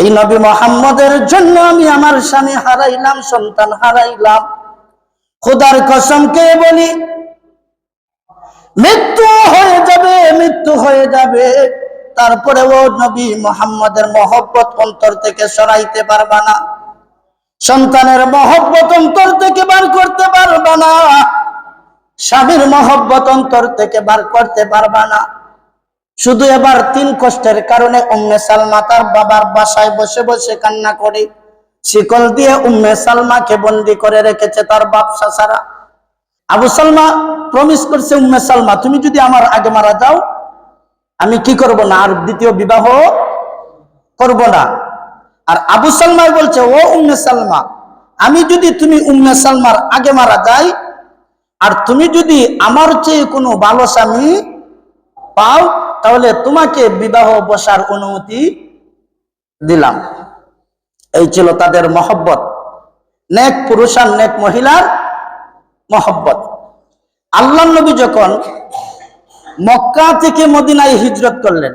এই নবী মোহাম্মদের জন্য আমি আমার স্বামী হারাইলাম, সন্তান হারাইলাম। খোদার কসমকে বলি? মৃত্যু হয়ে যাবে, মৃত্যু হয়ে যাবে। তারপরে ও নবী মোহাম্মদের মহব্বত অন্তর থেকে সরাইতে পারবা না। সন্তানের মহব্বত অন্তর থেকে বার করতে পারবা না। স্বামীর মহব্বত অন্তর থেকে বার করতে পারবা না। শুধু এবার তিন কষ্টের কারণে উম্মে সালমা তার বাবার বাসায় বসে বসে কান্না করে। শিকল দিয়ে উম্মে সালমাকে বন্দি করে রেখেছে তার বাপ সাসারা। আবু সালমা প্রমিস করছে, উম্মে সালমা, তুমি যদি আমার আগে মারা যাও, আমি কি করব না? আর দ্বিতীয় বিবাহ করব না। আর আবু সালমাই বলছে, ও উম্মে সালমা, আমি যদি তুমি উম্মে সালমার আগে মারা যাই, আর তুমি যদি আমার চেয়ে কোনো ভালো স্বামী পাও তাহলে তোমাকে বিবাহ বসার অনুমতি দিলাম। এই ছিল তাদের মহব্বত। নেক পুরুষ আর নেক মহিলার মহব্বত। আল্লাহ নবী যখন মক্কা থেকে মদিনায় হিজরত করলেন,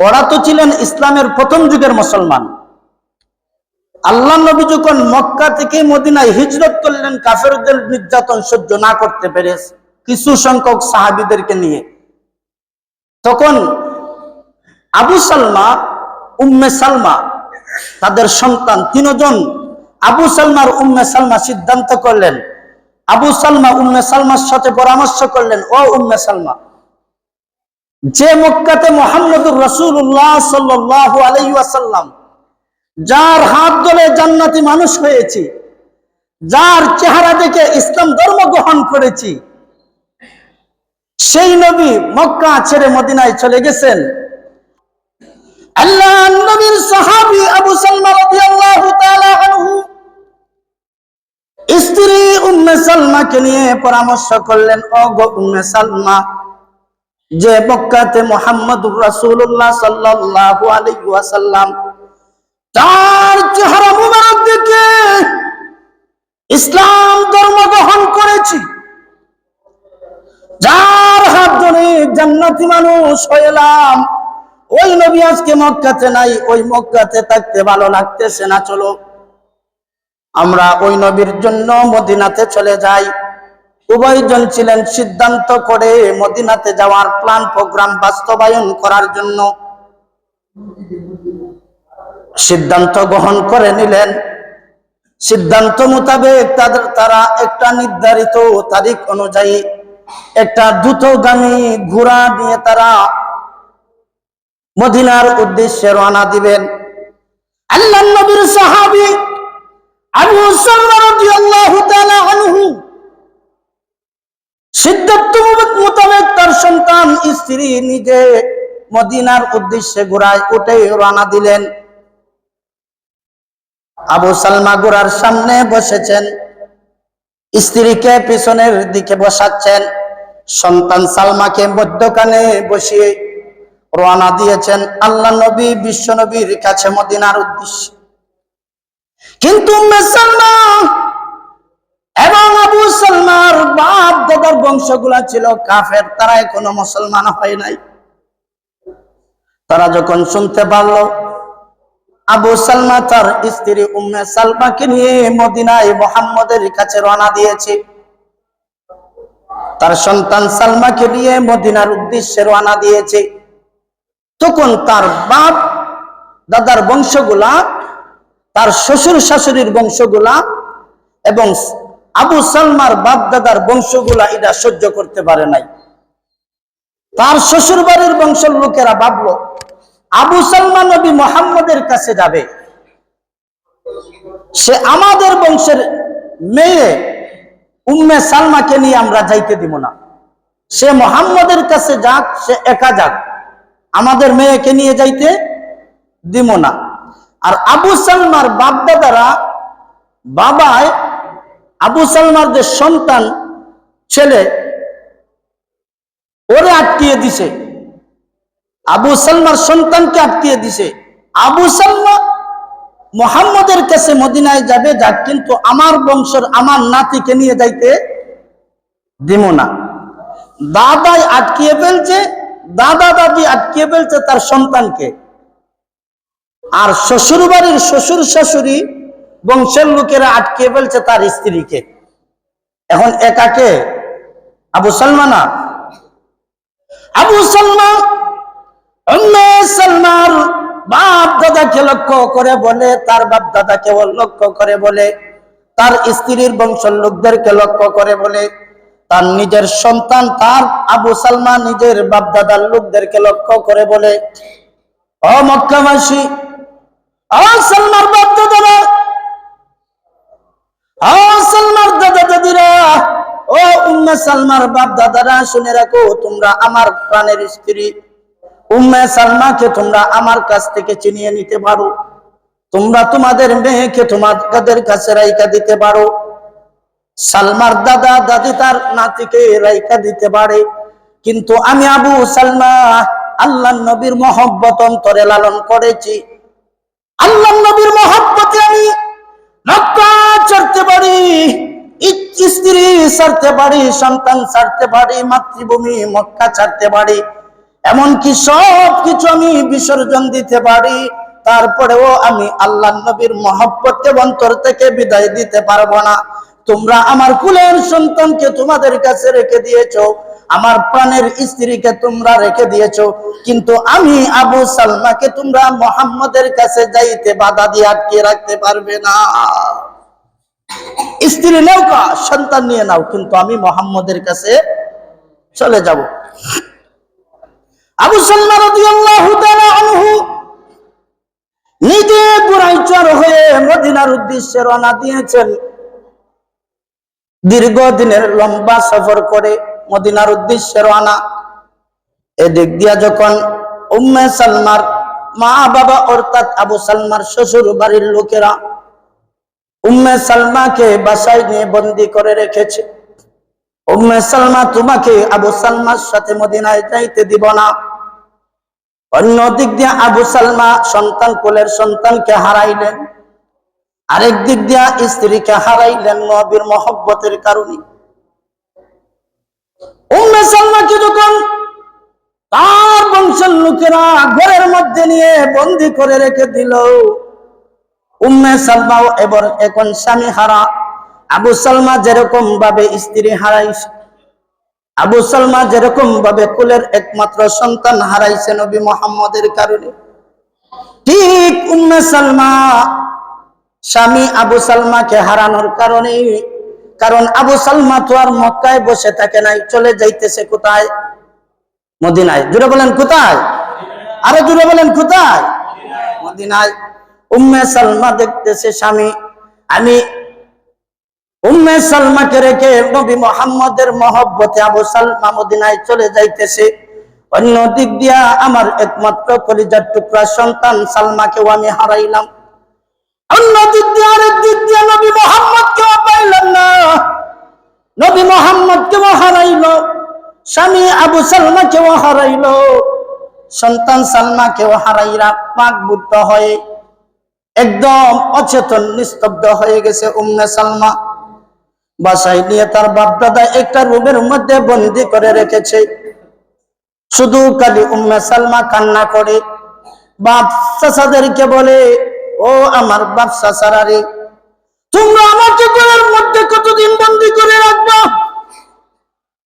ওরা তো ছিলেন ইসলামের প্রথম যুগের মুসলমান। আল্লাহ নবী যখন মক্কা থেকে মদিনায় হিজরত করলেন, কাফেরদের নির্যাতন সহ্য না করতে পেরে কিছু সংখ্যক সাহাবিদেরকে নিয়ে তখন আবু সালমা, উম্মে সালমা, তাদের সন্তান তিনজন আবু সালমার উম্মে সালমা সিদ্ধান্ত করলেন। আবু সালমা উম্মে সালমার সাথে পরামর্শ করলেন, ও উম্মে সালমা, যে মক্কাতে মোহাম্মদুর রসুল্লাহ সাল্লাহ আলাইসাল্লাম যার হাত ধরে জান্নাতি মানুষ হয়েছি, যার চেহারা দেখে ইসলাম ধর্ম গ্রহণ করেছি সেই নবী মক্কা ছেড়ে মদিনায় চলে গেছেন। আল্লাহ নবীর সাহাবী আবু সালমা রাদিয়াল্লাহু তাআলা আনহু স্ত্রী উম্মে সালমাকে নিয়ে পরামর্শ করলেন, ও গো উম্মে সালমা, যে মক্কাতে মোহাম্মদুর রাসূলুল্লাহ সাল্লাল্লাহু আলাইহি ওয়াসাল্লাম, তার চেহারা মুবারক দেখে ইসলাম ধর্ম গ্রহণ করেছি। যার হাত ধরে জান্নাতি মানুষ হইলাম, ওই নবী আজকে মক্কাতে নাই, ওই মক্কাতে থাকতে ভালো লাগতেছে না, চলো। আমরা ওই নবীর জন্য মদিনাতে চলে যাই। উভয়জন ছিলেন সিদ্ধান্ত করে মদিনাতে যাওয়ার প্ল্যান প্রোগ্রাম বাস্তবায়ন করার জন্য। সিদ্ধান্ত গ্রহণ করে নিলেন। সিদ্ধান্ত মোতাবেক তাদের, তারা একটা নির্ধারিত তারিখ অনুযায়ী একটা দ্রুতগামী ঘোড়া নিয়ে তারা মদিনার উদ্দেশ্যে রওনা দিবেন। আল্লাহ নবীর সাহাবী আবু রাদিয়াল্লাহু তাআলা আনহু সিদ্ধান্ত মোতাবেক তার সন্তান, স্ত্রী নিজে মদিনার উদ্দেশ্যে ঘোড়ায় উঠে রওনা দিলেন। আবু সালমা ঘোড়ার সামনে বসেছেন। স্ত্রীকে পিছনের দিকে বসাচ্ছেন। সন্তান সালমাকে মধ্যখানে বসিয়ে রওনা দিয়েছেন। আল্লাহ নবী, বিশ্ব নবীর কাছে মদিনার উদ্দেশ্যে। কিন্তু এবং আবু সালমার বাপ, দাদার বংশগুলা ছিল কাফের। তারা এখনও মুসলমান হয় নাই। তারা যখন শুনতে পারল আবু সালমা তার স্ত্রী উম্মে সালমাকে নিয়ে মদিনায় মোহাম্মদের কাছে রওনা দিয়েছে। তার সন্তান সালমাকে নিয়ে মদিনার উদ্দেশ্যে রওনা দিয়েছে। তখন তার বাপ, দাদার বংশগুলা, তার শ্বশুর শাশুড়ির বংশগুলা এবং আবু সালমার বাপ, দাদার বংশগুলা এটা সহ্য করতে পারে নাই। তার শ্বশুর বাড়ির বংশের লোকেরা ভাবলো আবু সালমা নবী মোহাম্মদের কাছে যাবে। সে আমাদের বংশের মেয়ে উম্মে সালমাকে নিয়ে আমরা যাইতে দিব না। সে মোহাম্মদের কাছে যাক, সে একা যাক। আমাদের মেয়েকে নিয়ে যাইতে দিব না। আর আবু সালমার বাপদাদারা বাবায় আবু সালমার যে সন্তান, ছেলে, ওরে আটকিয়ে দিছে। আবু সালমার সন্তানকে আটকিয়ে দিছে। আবু সালমা মোহাম্মদের কাছে মদিনায় যাবে যাক কিন্তু আমার বংশের আমার নাতিকে নিয়ে যাইতে দিব না। দাদাই আটকিয়ে ফেলছে, দাদা দাদি আটকিয়ে ফেলছে তার সন্তানকে। আর শ্বশুর বাড়ির শ্বশুর শাশুড়ি বংশের লোকেরা আটকে ফেলছে তার স্ত্রীকে। এখন একাকে? আবু সালমানা আবু সালমান বাপ দাদাকে লক্ষ্য করে বলে, তার বাপ দাদাকে লক্ষ্য করে বলে, তার স্ত্রীর বংশের লোকদেরকে লক্ষ্য করে বলে, তার নিজের সন্তান, তার আবু সালমা নিজের বাপ দাদার লোকদেরকে লক্ষ্য করে বলে, ও মক্কাবাসী সালমার বাপ দাদারা সালমার দাদা দাদিরা, ও উম্মে সালমার বাপ দাদারা, শুনে রাখো, তোমরা আমার প্রাণের স্ত্রী উম্মে সালমাকে তোমরা আমার কাছ থেকে চিনিয়ে নিতে পারো। তোমরা তোমাদের মেয়েকে তোমাদের কাছে রাইকা দিতে পারো। সালমার দাদা, দাদি তার নাতিকে রাইকা দিতে পারে। কিন্তু আমি আবু সালমা আল্লাহ নবীর মহব্বত অন্তরে লালন করেছি। আল্লাহ নবীর মহব্বতে আমি মক্কা ছাড়তে পারি, স্ত্রী ছাড়তে পারি, সন্তান ছাড়তে পারি, মাতৃভূমি মক্কা ছাড়তে পারি। এমনকি সব কিছু আমি বিসর্জন দিতে পারি, তারপরেও আমি আল্লাহ নবীর মহব্বতে অন্তর থেকে বিদায় দিতে পারব না। তোমরা আমার কুলের সন্তানকে তোমাদের কাছে রেখে দিয়েছ, আমার প্রাণের স্ত্রীকে তোমরা রেখে দিয়েছ, কিন্তু আমি আবু সালমাকে তোমরা মোহাম্মদের কাছে যাইতে বাধা দিয়ে আটকে রাখতে পারবে না। স্ত্রী নেও সন্তান নিয়ে নাও, কিন্তু আমি মোহাম্মদের কাছে চলে যাব। আবু সালমা রাদিয়াল্লাহু তাআলা আনহু নিজে চর হয়ে মদিনার উদ্দেশ্যে রওনা দিয়েছেন। দীর্ঘদিনের লম্বা সফর করে মদিনার উদ্দেশ্যে রওনা। এদিক দিয়া যখন উম্মে সালমার মা বাবা অর্থাৎ আবু সালমার শ্বশুর বাড়ির লোকেরা উম্মে সালমাকে বাসায় নিয়ে বন্দি করে রেখেছে। উম্মে সালমা তোমাকে আবু সালমার সাথে মদিনায় যাইতে দিব না। অন্য দিক দিয়ে আবু সালমা সন্তান কোলের সন্তানকে হারাইলেন। আরেক দিক দিয়া স্ত্রীকে হারাইলেন নবীর মহব্বতের কারণে। উম্মে সালমাকে যখন তার বংশের লোকেরা ঘরের মধ্যে নিয়ে বন্দি করে রেখে দিল, উম্মে সালমাও এবার এখন স্বামী হারা। আবু সালমা যেরকম ভাবে স্ত্রী হারাইছে আবু সালমা যেরকম ভাবে কুলের একমাত্র সন্তান হারাইছে নবী মোহাম্মদের কারণে, ঠিক উম্মে সালমা স্বামী আবু সালমাকে হারানোর কারণে, কারণ আবু সালমা তো আর মক্কায় বসে থাকে নাই, চলে যাইতেছে কোথায়? মদিনায়। জুড়ে বলেন, কোথায়? আরও জুড়ে বলেন, কোথায়? মদিনায়। উম্মে সালমা দেখতেছে স্বামী, আমি উম্মে সালমাকে রেখে নবী মোহাম্মদের মহব্বতে আবু সালমা মদিনায় চলে যাইতেছে। অন্য দিক দিয়া আমার একমাত্র কলিজার টুকরা সন্তান সালমাকেও আমি হারাইলাম। অন্য দিক দিয়ে আরেক দিক দিয়ে নবী মোহাম্মদ কেউ পাইলাম না। নবী মোহাম্মদ কেউ হারাইল, স্বামী আবু সালমা কেউ হারাইল, সন্তান সালমা কেউ হারাইরা পাক বুদ্ধ হয়ে একদম অচেতন, নিস্তব্ধ হয়ে গেছে উম্মে সালমা। বাসায় নিয়ে তার বাপ দাদা একটা রুমের মধ্যে বন্দি করে রেখেছে। শুধু কালি উম্মে সালমা কান্না করে। বাপ চাচাদেরকে বলে, ও আমার বাপ চাচারা তোমরা আমাকে ঘরের মধ্যে কতদিন বন্দি করে রাখবা?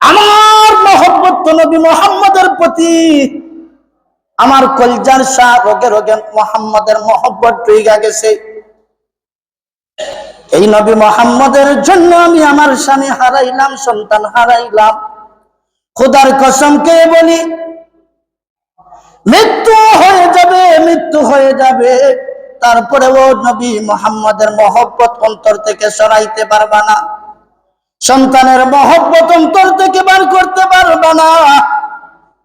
আমার মহব্বত নবী মোহাম্মদের প্রতি। আমার কলজার শাহ রোগে রোগে মোহাম্মদের মহব্বত টুইগা গেছে। এই নবী মোহাম্মদের জন্য আমি আমার স্বামী হারাইলাম, সন্তান হারাইলাম। খুদার কসমকে বলি? মৃত্যু হয়ে যাবে, মৃত্যু হয়ে যাবে। তারপরে ও নবী মোহাম্মদের মহব্বত অন্তর থেকে সরাইতে পারবা না। সন্তানের মহব্বত অন্তর থেকে বার করতে পারবা না।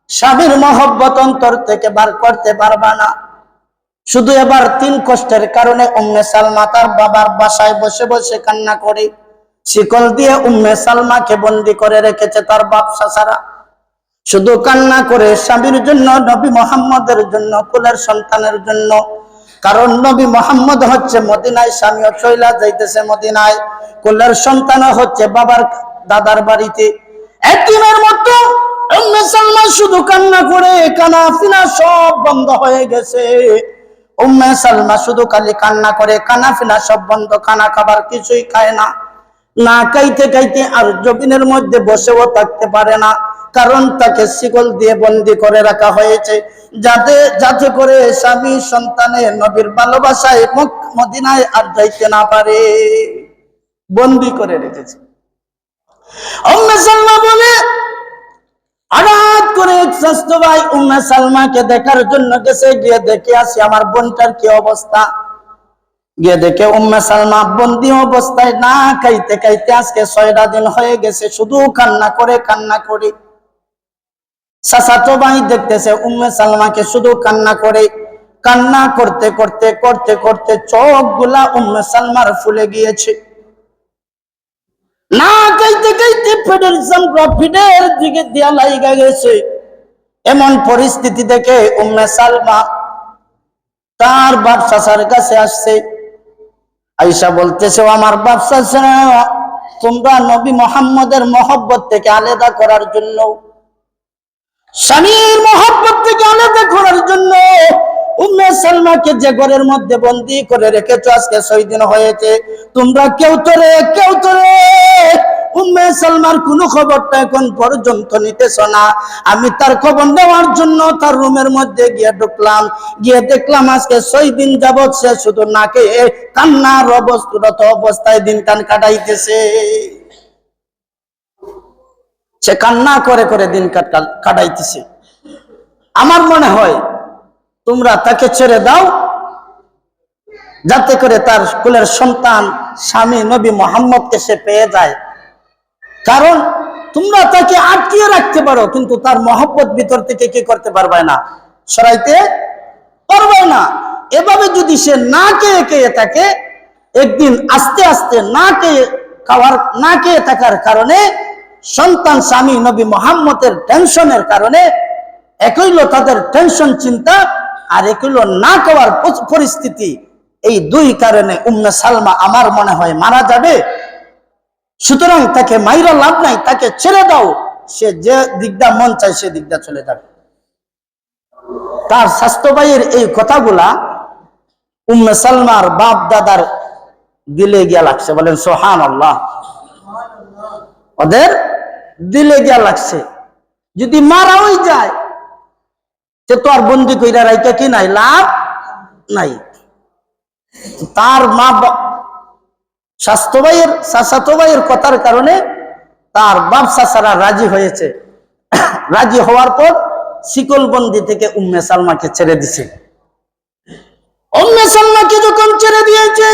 স্বামীর মহব্বত অন্তর থেকে বার করতে পারবা না। শুধু এবার তিন কষ্টের কারণে উম্মে সালমা তার বাবার বাসায় বসে বসে কান্না করে। শিকল দিয়ে উম্মে সালমাকে বন্দি করে রেখেছে তার বাপ সাসারা। শুধু কান্না করে স্বামীর জন্য, নবী মোহাম্মদের জন্য, কুলের সন্তানের জন্য। কারণ নবী মোহাম্মদ হচ্ছে মদিনায়, স্বামীও চইলা যাইতেছে মদিনায়। কুলের সন্তান হচ্ছে বাবার দাদার বাড়িতে। একদিনের মতো উম্মে সালমা শুধু কান্না করে, কানা ফিনা সব বন্ধ হয়ে গেছে। উম্মে সালমা শুধু খালি কান্না করে কানা ফিনা সব বন্ধ, খানা খাবার কিছুই খায় না। না খাইতে খাইতে আর জমিনের মধ্যে বসেও থাকতে পারে না, কারণ তাকে শিকল দিয়ে বন্দি করে রাখা হয়েছে। যাতে যাতে করে স্বামী সন্তানের নবীর ভালোবাসায় মক- মদিনায় আর যাইতে না পারে। বন্দি করে রেখেছে। উম্মে সালমা বলে হঠাৎ করে এক ভাই উম্মে সালমাকে দেখার জন্য গেছে, গিয়ে দেখে আসি আমার বোনটার কি অবস্থা। গিয়ে দেখে উম্মে সালমা বন্দি অবস্থায় না খাইতে খাইতে আজকে ছয়টা দিন হয়ে গেছে, শুধু কান্না করে কান্না করে। চাচাতো ভাই দেখতেছে উম্মে সালমাকে শুধু কান্না করে। কান্না করতে করতে করতে করতে চোখগুলা উম্মে সালমার ফুলে গিয়েছে। না খাইতে পেটের চামড়া পিঠের দিকে দিয়া লাইগা গেছে। এমন পরিস্থিতি দেখে উম্মে সালমা তার বাপ চাচার কাছে আসছে। আইসা বলতেছে, "ও আমার বাপ চাচা তোমরা নবী মোহাম্মদের মহব্বত থেকে আলাদা করার জন্য, স্বামীর মহব্বত থেকে আলাদা করার জন্য উম্মে সালমাকে যে ঘরের মধ্যে বন্দি করে রেখেছো, আজকে ছয় দিন হয়েছে। তোমরা কেউ তো রে কেউ তো রে উম্মে সালমার কোন খবরটা এখন পর্যন্ত নিতেছ না। আমি তার খবর নেওয়ার জন্য তার রুমের মধ্যে গিয়ে ঢুকলাম। গিয়ে দেখলাম আজকে ছয় দিন যাবৎ সে শুধু নাকে কান্নার অবস্থারত অবস্থায় দিন কান কাটাইতেছে। সে কান্না করে করে দিন কাটা- কাটাইতেছে। আমার মনে হয় তোমরা তাকে ছেড়ে দাও, যাতে করে তার কুলের সন্তান স্বামী নবী মোহাম্মদকে সে পেয়ে যায়। কারণ তোমরা তাকে আটকিয়ে রাখতে পারো, কিন্তু তার মহব্বত ভিতর থেকে কি করতে পারবে না? সরাইতে পারবে না। এভাবে যদি সে না খেয়ে খেয়ে থাকে, একদিন আস্তে আস্তে না খেয়ে খাওয়ার, না খেয়ে থাকার কারণে সন্তান স্বামী নবী মোহাম্মদের টেনশনের কারণে একই তাদের টেনশন, চিন্তা আর হলো না খাওয়ার পরিস্থিতি, এই দুই কারণে উম্মে সালমা আমার মনে হয় মারা যাবে। সুতরাং তাকে মাইরা লাভ নাই, তাকে ছেড়ে দাও। সে যে দিকটা মন চায় সে দিকটা চলে যাবে। তার স্বাস্থ্য ভাইয়ের এই কথাগুলা উম্মে সালমার বাপ দাদার দিলে গিয়া লাগছে। বলেন সোহান আল্লাহ ওদের দিলে গিয়া লাগছে। যদি মারাই যায় সে তো আর বন্দি কইরা রাইকা কি নাই? লাভ নাই। তার মা স্বাস্থ্য ভাইয়ের ভাইয়ের কথার কারণে তার বাপ চাচারা রাজি হয়েছে। রাজি হওয়ার পর শিকলবন্দি থেকে উম্মে সালমাকে ছেড়ে দিছে। উম্মে সালমাকে যখন ছেড়ে দিয়েছে,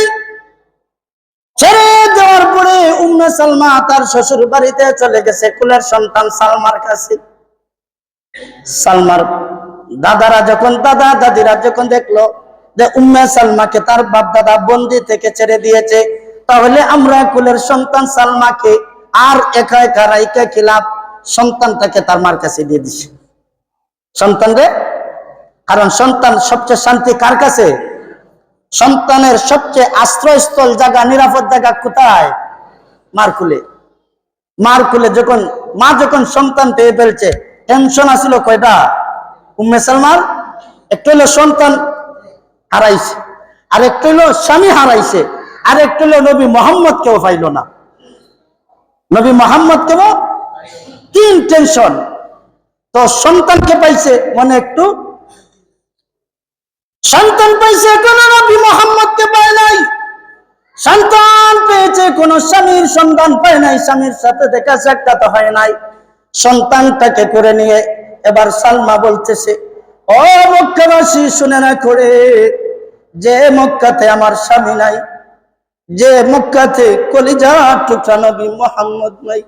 ছেড়ে দেওয়ার পরে উম্মে সালমা তার শ্বশুর বাড়িতে চলে গেছে। কুলের সন্তান সালমার কাছে। সালমার দাদারা যখন, দাদা, দাদিরা যখন দেখল যে উম্মে সালমাকে তার বাপ দাদা বন্দি থেকে ছেড়ে দিয়েছে, তাহলে আমরা কুলের সন্তান সালমাকে আর একা একা রাইকা খিলাফ সন্তানটাকে তার মার কাছে দিয়ে দিছে। সন্তান রে? কারণ সন্তান সবচেয়ে শান্তি কার কাছে? সন্তানের সবচেয়ে আশ্রয়স্থল জায়গা, নিরাপদ জায়গা কোথায়? মার কুলে। মার কুলে যখন, মা যখন সন্তান পেয়ে ফেলছে টেনশন আসিল কয়টা? উম্মে সালমার একটা হলো সন্তান হারাইছে আর একটা হলো স্বামী হারাইছে আর একটা হলো নবী মোহাম্মদ কেউ পাইল না। নবী মোহাম্মদ কেউ তিন টেনশন তো সন্তানকে পাইছে মনে একটু, সন্তান পাইছে কোন নবী মোহাম্মদকে পায় নাই? সন্তান পেয়েছে কোন স্বামীর, সন্তান পায় নাই, স্বামীর সাথে দেখা সাক্ষাৎ হয় নাই। সন্তানটাকে করে নিয়ে এবার সালমা বলতেছে, ও মক্কাবাসী, শুনে না করে যে মক্কাতে আমার স্বামী নাই, যে মক্কাতে কলিজা টুকরা নবী মোহাম্মদ নাই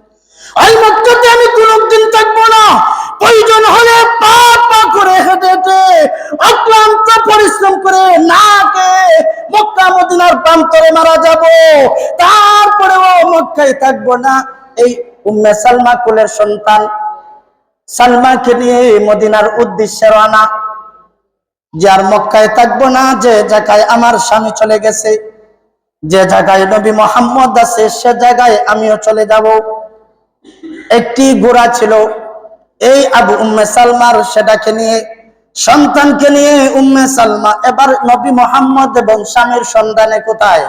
ওই মক্কাতে আমি কোনদিন থাকব না। প্রয়োজন হলে পা পা করে হেঁটে হেঁটে অক্লান্ত পরিশ্রম করে না কে মক্কা, মদিনার প্রান্তরে মারা যাব। তারপরেও মক্কায় থাকব না। এই উম্মে সালমা কুলের সন্তান সালমাকে নিয়ে মদিনার উদ্দেশ্যে রানা যে আর মক্কায় থাকব না, যে জায়গায় আমার স্বামী চলে গেছে, যে জায়গায় নবী মোহাম্মদ আছে, সে জায়গায় আমিও চলে যাব। একটি ঘোড়া ছিল, এই আবু উম্মে সালমার, সেটাকে নিয়ে, সন্তানকে নিয়ে উম্মে সালমা। এবার নবী মোহাম্মদ এবং স্বামীর সন্ধানে কোথায়?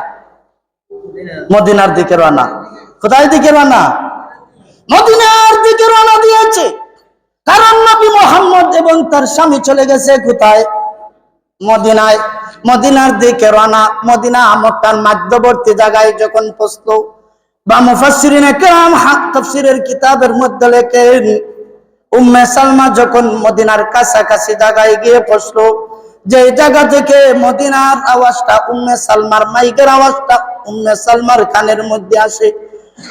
মদিনার দিকে রানা কোথায় দিকে রানা মদিনার দিকে রানা দিয়েছে। কারণ নবী মোহাম্মদ এবং তার স্বামী চলে গেছে কোথায়? মদিনায়। মদিনার দিকে রানা মদিনা মক্কার মধ্যবর্তী জায়গায় যখন পৌঁছল, বা মুফাসসিরিনে কেরাম হাত তাফসীরের কিতাবের মধ্যে লেখেন, উম্মে সালমা যখন মদিনার কাছাকাছি জায়গায় গিয়ে পৌঁছলো যে জায়গা থেকে মদিনার আওয়াজটা উম্মে সালমার মাইকের আওয়াজটা উম্মে সালমার কানের মধ্যে আসে,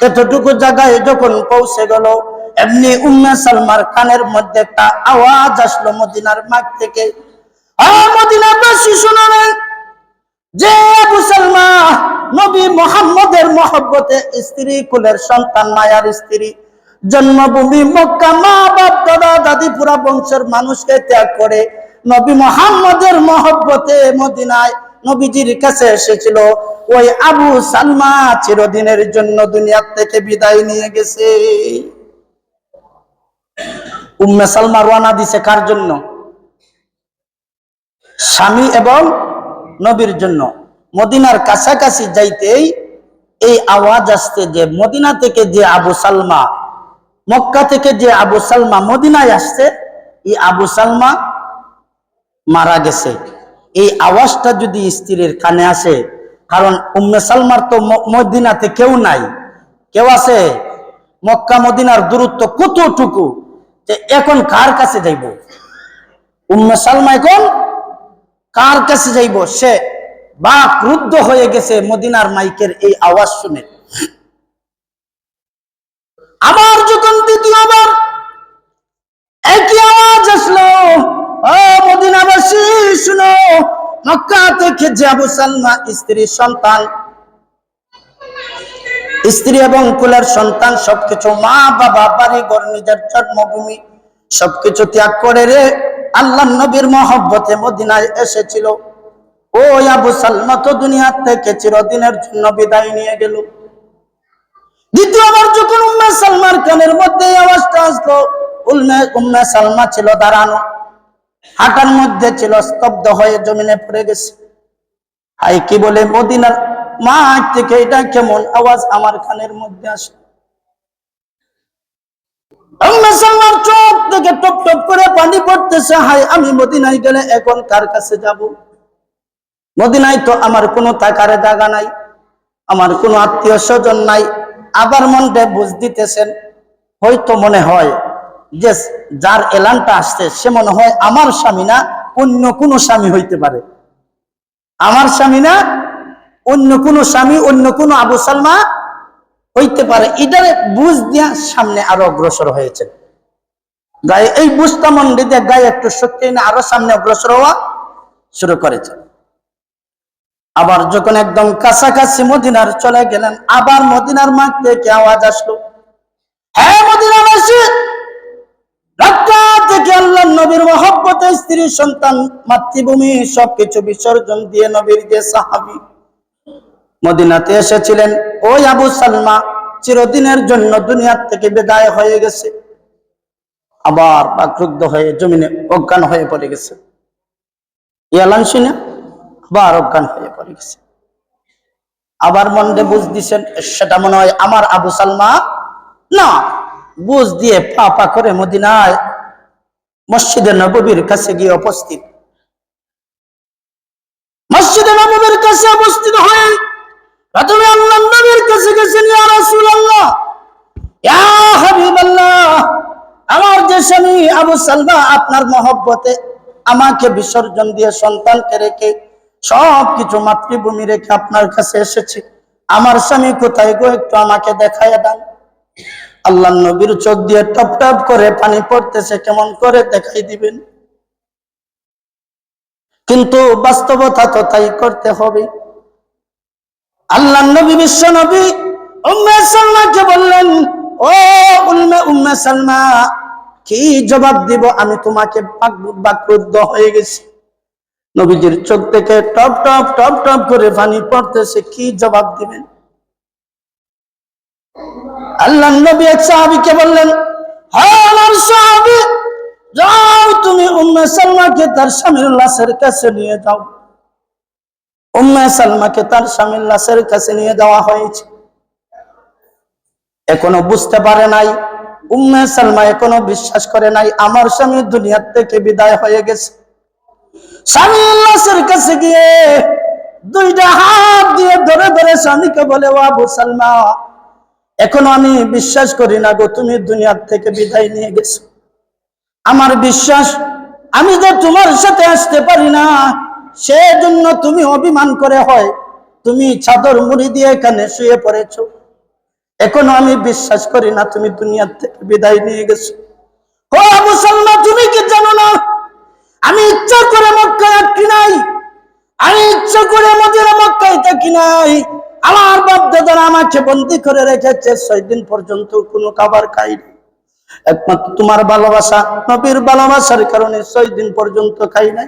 এতটুকু জায়গায় যখন পৌঁছে গেল এমনি উম্মে সালমার কানের মধ্যে একটা আওয়াজ আসলো মদিনার মাঠ থেকে। যে আবু সালমা নবী মোহাম্মদের মহব্বতে স্ত্রী, কুলের সন্তান, মায়ার স্ত্রী, জন্মভূমি মক্কা মা বাপ দাদা দাদি পুরা বংশের মানুষকে ত্যাগ করে নবী মোহাম্মদের মহব্বতে মদিনায় নবীজির কাছে এসেছিল। ওই আবু সালমা চিরদিনের জন্য দুনিয়ার থেকে বিদায় নিয়ে গেছে। উম্মে সালমা রওনা দিছে কার জন্য? স্বামী এবং নবীর জন্য। মদিনার কাছাকাছি যাইতেই এই আওয়াজ আসছে যে মদিনা থেকে যে আবু সালমা, মক্কা থেকে যে আবু সালমা মদিনায় আসছে, এই আবু সালমা মারা গেছে। এই আওয়াজটা যদি স্ত্রীর কানে আসে, কারণ উম্মে সালমার তো মদিনাতে কেউ নাই। কেউ আছে? মক্কা মদিনার দূরত্ব কতটুকু? যে এখন কার কাছে যাইব? উম্মে সালমা এখন কার কাছে যাইব? সে বা ক্রুদ্ধ হয়ে গেছে মদিনার মাইকের এই আওয়াজ শুনে। আবার যখন দ্বিতীয়বার একই আওয়াজ আসলো, ও মদিনাবাসী, শুনো, মক্কা থেকে যে আবু সালমা স্ত্রী সন্তান স্ত্রী এবং কুলের সন্তান, সবকিছু মা, বাবা, বাড়ি ঘর, নিজের জন্মভূমি, সবকিছু ত্যাগ করে রে আল্লাহ নবীর মহব্বতে মদিনায় এসেছিল। ও আবু সালমা তো দুনিয়া থেকে চিরদিনের জন্য বিদায় নিয়ে গেল। দ্বিতীয়বার যখন উম্মে সালমার কানের মধ্যে আওয়াজটা আসলো, উম্মে উম্মে সালমা ছিল দাঁড়ানো। হাঁটার মধ্যে ছিল স্তব্ধ হয়ে জমিনে পড়ে গেছে। হাই কি বলে মদিনার মা থেকে এটা কেমন আওয়াজ আমার কানের মধ্যে আসে? পানি পড়তেছে। হাই আমি গেলে এখন কার কাছে যাব? তো আমার কোনো জায়গা নাই, আমার কোনো আত্মীয় স্বজন নাই। আবার মনটা বুঝ দিতেছেন, হয়তো মনে হয় যে যার এলানটা আসছে, সে মনে হয় আমার স্বামী না, অন্য কোনো স্বামী হইতে পারে। আমার স্বামী না অন্য কোনো স্বামী, অন্য কোনো আবু সালমা হইতে পারে। এটারে বুঝ দিয়া সামনে আরও অগ্রসর হয়েছে গায়ে এই বুঝটা দিয়ে গায়ে একটু শক্তি এনে আরও সামনে অগ্রসর হওয়া শুরু করেছে আবার যখন একদম কাছাকাছি মদিনার চলে গেলেন, আবার মদিনার মাঠ থেকে আওয়াজ আসলো হ্যাঁ মক্কা থেকে আল্লাহ নবীর মহব্বতে স্ত্রী, সন্তান, মাতৃভূমি সবকিছু বিসর্জন দিয়ে নবীর যে সাহাবি মদিনাতে এসেছিলেন। ওই আবু সালমা চিরদিনের জন্য দুনিয়ার থেকে বিদায় হয়ে গেছে। আবার বাক্রুদ্ধ হয়ে জমিনে অজ্ঞান হয়ে পড়ে গেছে। ইয়ালান শুনে আবার অজ্ঞান হয়ে পড়ে গেছে। আবার মনে বুঝ দিছেন, সেটা মনে হয় আমার আবু সালমা? না, বুঝ দিয়ে পা পা করে মদিনায়, মসজিদে নববীর কাছে গিয়ে উপস্থিত। মসজিদে নববীর কাছে উপস্থিত হয়ে প্রথমে আল্লাহ নবীর কাছে গেছেন, ইয়া রাসূলুল্লাহ, ইয়া হাবিবাল্লাহ, আমার যে স্বামী আবু সালমা, আপনার মহব্বতে আমাকে বিসর্জন দিয়ে সন্তানকে রেখে সব কিছু মাতৃভূমি রেখে আপনার কাছে এসেছে। আমার স্বামী কোথায় গো? একটু আমাকে দেখায় দেন। আল্লাহ নবীর চোখ দিয়ে টপ টপ করে পানি পড়তেছে, কেমন করে দেখাই দিবেন? কিন্তু বাস্তবতা তো তাই করতে হবে। আল্লাহ নবী বিশ্ব নবী উম্মে সালমাকে বললেন, ও উম্মে উম্মে সালমা, কি জবাব দিব? আমি তোমাকে বাক- বাক্রুদ্ধ হয়ে গেছি। নবীজির চোখ থেকে টপ টপ টপ টপ করে পানি পড়তেছে, কি জবাব দিবেন? আল্লাহ নবী এক সাহাবীকে বললেন আমার সাহাবী, যাও তুমি উম্মে সালমাকে তার স্বামীর লাশের কাছে নিয়ে যাও। উম্মে সালমাকে তার স্বামীর লাশের কাছে নিয়ে যাওয়া হয়েছে। এখনও বুঝতে পারে নাই, উম্মে সালমা এখনও বিশ্বাস করে নাই, আমার স্বামী দুনিয়ার থেকে বিদায় হয়ে গেছে। ধরে ধরে স্বামীকে বলে সালমা, এখনও আমি বিশ্বাস করি না গো, তুমি দুনিয়ার থেকে বিদায় নিয়ে গেছো। আমার বিশ্বাস, আমি যে তোমার সাথে আসতে পারি না। সেজন্য তুমি অভিমান করে হয়। তুমি চাদর মুড়ি দিয়ে এখানে শুয়ে পড়েছ। এখনও আমি বিশ্বাস করি না তুমি দুনিয়ার থেকে বিদায় নিয়ে গেছো। ও সালমা তুমি কি জানো না? আমি ইচ্ছা করে মক্কায় আটকি নাই? আমি ইচ্ছা করে মদিনা মক্কায় থাকি নাই। আমার বাপ দাদারা আমাকে বন্দি করে রেখেছে। ছয় দিন পর্যন্ত কোনো খাবার খাইনি। একমাত্র তোমার ভালোবাসা, নবীর ভালোবাসার কারণে ছয় দিন পর্যন্ত খাই নাই।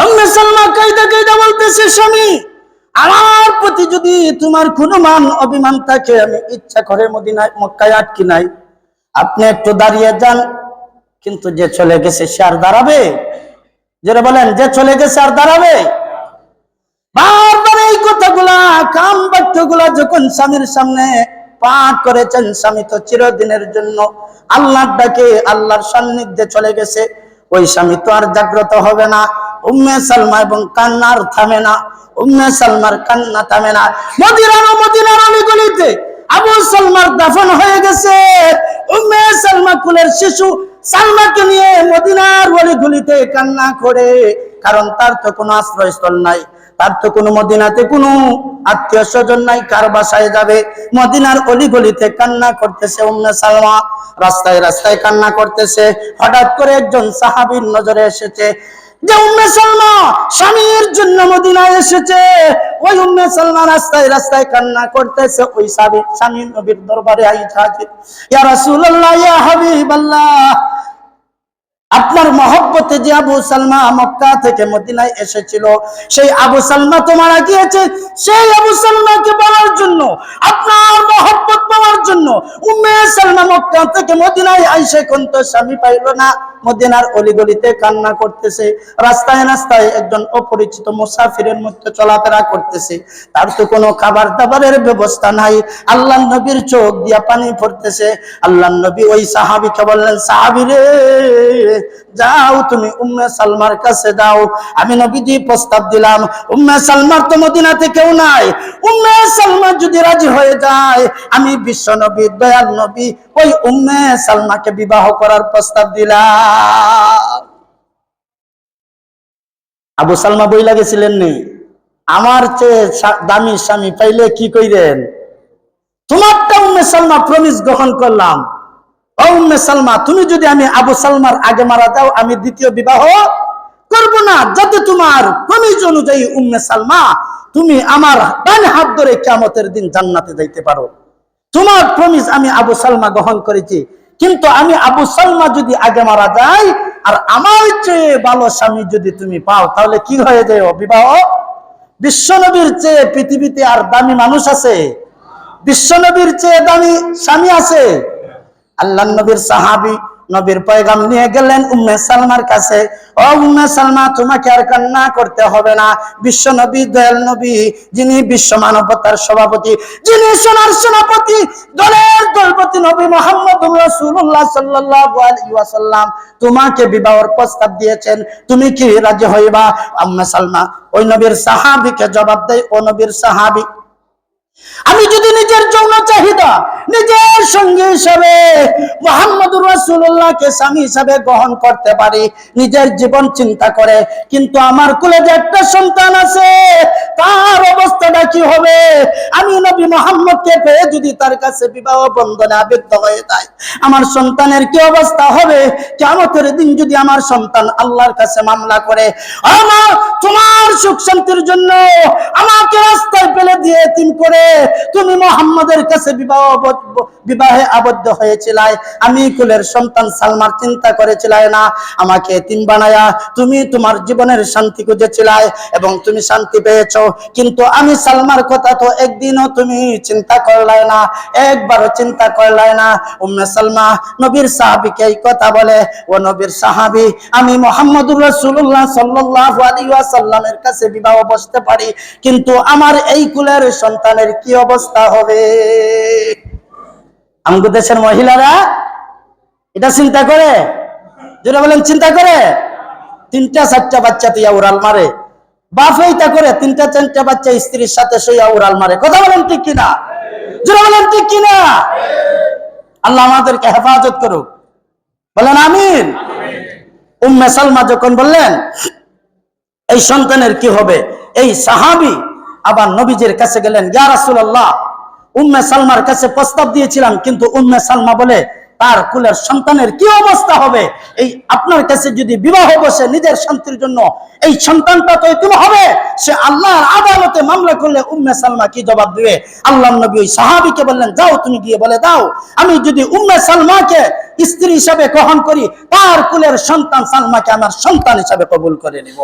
অম্মে সালমা কাইদা কাইদা বলতেছে, স্বামী, আমার প্রতি যদি তোমার কোনো মান অভিমান থাকে, আমি ইচ্ছা করে মদিনায়, মক্কায় আটকি নাই। আপনি একটু দাঁড়িয়ে যান, কিন্তু যে চলে গেছে সে আর দাঁড়াবে? যেটা বলেন, যে চলে গেছে আর দাঁড়াবে? বারবার এই কথাগুলা কাম বাক্যগুলা যখন স্বামীর সামনে পাঠ করেছেন, স্বামী তো চিরদিনের জন্য আল্লাহর ডাকে, আল্লাহর সান্নিধ্যে চলে গেছে। ওই স্বামী তো আর জাগ্রত হবে না। উম্মে সালমা এবং কান্নার থামে না। উম্মে সালমার কান্না থামে না। মদিনার মদিনা মদিনার অলিগলিতে আবু সালমার দাফন হয়ে গেছে। উম্মে সালমা কুলের শিশু সালমাকে নিয়ে মদিনার অলিগলিতে কান্না করে। কারণ তার তো কোনো আশ্রয়স্থল নাই। তার তো কোনো মদিনাতে কোনো আত্মীয় স্বজন নাই, কার বাসায় যাবে? মদিনার অলিগলিতে কান্না করতেছে উম্মে সালমা, রাস্তায় রাস্তায় কান্না করতেছে। হঠাৎ করে একজন সাহাবীর নজরে এসেছে যে উম্মে সালমা স্বামীর জন্য মদিনায় এসেছে। ওই উম্মে সালমা রাস্তায় রাস্তায় কান্না করতেছে। ওই সাবি স্বামী নবীর দরবারে আইছে ইয়া রাসূলুল্লাহ, ইয়া হাবিবাল্লাহ আপনার মহব্বতে যে আবু সালমা মক্কা থেকে মদিনায় এসেছিল, সেই আবু সালমা তো মারা গিয়েছে। সেই আবু সালমাকে পাওয়ার জন্য, আপনার মহব্বত পাওয়ার জন্য উম্মে সালমা মক্কা থেকে মদিনায় আইসে কোন তো স্বামী পাইল না। মদিনার অলিগলিতে কান্না করতেছে, রাস্তায় রাস্তায় একজন অপরিচিত মুসাফিরের মধ্যে চলাফেরা করতেছে। তার তো কোনো খাবার দাবারের ব্যবস্থা নাই। আল্লাহ নবীর চোখ দিয়া পানি পড়তেছে। আল্লাহ নবী ওই সাহাবিকে বললেন, সাহাবি রে যাও, তুমি উম্মে সালমার কাছে যাও। আমি নবীজি প্রস্তাব দিলাম, উম্মে সালমার তো মদিনাতে কেউ নাই। উম্মে সালমা যদি রাজি হয়ে যায়, আমি বিশ্ব নবী, দয়াল নবী, ওই উম্মে সালমাকে বিবাহ করার প্রস্তাব দিলাম। আবু সালমা বই লাগেছিলেন নি? আমার চেয়ে দামি স্বামী পাইলে কি কইরেন? তোমারটা উম্মে সালমা প্রমিস গ্রহণ করলাম। সালমা, তুমি যদি আমি আবু সালমার আগে মারা যাও আমি দ্বিতীয় বিবাহ করব না। যাতে তোমার কমিজ অনুযায়ী উম্মে সালমা, তুমি আমার ডান হাত ধরে কিয়ামতের দিন জান্নাতে যাইতে পারো। তোমার প্রমিস আমি আবু সালমা গ্রহণ করেছি। কিন্তু আমি আবু সালমা যদি আগে মারা যাই, আর আমার চেয়ে ভালো স্বামী যদি তুমি পাও, তাহলে কি হয়ে যায় বিবাহ? বিশ্বনবীর চেয়ে পৃথিবীতে আর দামি মানুষ আছে? বিশ্বনবীর চেয়ে দামি স্বামী আছে? আল্লাহ নবীর সাহাবি, নবীর পয়গাম নিয়ে গেলেন উম্মে সালমার কাছে। ও উম্মে সালমা, তোমাকে আর কান্না করতে হবে না। বিশ্ব নবী, দয়াল নবী, যিনি বিশ্ব মানবতার সভাপতি, যিনি সোনার সেনাপতি, দলের দলপতি নবী মোহাম্মদ রাসূলুল্লাহ সাল্লাল্লাহু আলাইহি ওয়াসাল্লাম, তোমাকে বিবাহের প্রস্তাব দিয়েছেন। তুমি কি রাজি হইবা? উম্মে সালমা, ওই নবীর সাহাবীকে জবাব দেয়, ও নবীর সাহাবী। আমি যদি নিজের যৌন চাহিদা নিজের সঙ্গী হিসাবে মোহাম্মদুর রাসূলুল্লাহকে স্বামী হিসাবে গ্রহণ করতে পারি, নিজের জীবন চিন্তা করে, কিন্তু আমার কুলে যে একটা সন্তান আছে, তার অবস্থাটা কি হবে? আমি নবী মোহাম্মদকে পেয়ে যদি তার কাছে বিবাহ বন্ধনে আবদ্ধ হয়ে যায় আমার সন্তানের কি অবস্থা হবে? কেমতের দিন যদি আমার সন্তান আল্লাহর কাছে মামলা করে, আমার তোমার সুখ শান্তির জন্য আমাকে রাস্তায় ফেলে দিয়ে তিন করে তুমি মোহাম্মদের কাছে বিবাহ বিবাহে আবদ্ধ হয়েছিলাই। আমি কুলের সন্তান সালমার চিন্তা করেছিলাই না। আমাকে তিন বানায়া তুমি তোমার জীবনের শান্তি খুঁজেছিলাই এবং তুমি শান্তি পেয়েছ। কিন্তু আমি সালমার কথা তো একদিনও তুমি চিন্তা করলাই না, একবারও চিন্তা করলাই না। উম্মে সালমা, নবীর সাহাবীকে এই কথা বলে, ও নবীর সাহাবী, আমি মোহাম্মদুর রাসূলুল্লাহ সাল্লাল্লাহু আলাইহি ওয়াসাল্লামের কাছে বিবাহ বসতে পারি। কিন্তু আমার এই কুলের সন্তানের কি অবস্থা হবে? আমগো দেশের মহিলারা এটা চিন্তা করে? যেটা বলেন, চিন্তা করে? তিনটা, চারটা বাচ্চা তুই উড়াল মারে। করে, তিনটা, চারটা বাচ্চা স্ত্রীর সাথে উড়াল মারে। কথা বলেন ঠিক কিনা? বলেন ঠিক কিনা? আল্লাহ আমাদেরকে হেফাজত করুক। বলেন, আমিন। উম্মে সালমা যখন বললেন, এই সন্তানের কি হবে? এই সাহাবি আবার নবীজির কাছে গেলেন, ইয়া রাসূলুল্লাহ, উম্মে সালমার কাছে প্রস্তাব দিয়েছিলাম, কিন্তু উম্মে সালমা বলে, তার কুলের সন্তানের কি অবস্থা হবে? এই আপনার কাছে যদি বিবাহ বসে নিজের শান্তির জন্য এই সন্তানটা তো এতিম হবে, সে আল্লাহর আদালতে মামলা করলে উম্মে সালমা কি জবাব দিবে? আল্লাহ নবী ওই সাহাবিকে বললেন, যাও তুমি গিয়ে বলে দাও, আমি যদি উম্মে সালমাকে স্ত্রী হিসাবে গ্রহণ করি, তার কুলের সন্তান সালমাকে আমার সন্তান হিসাবে কবুল করে নিব।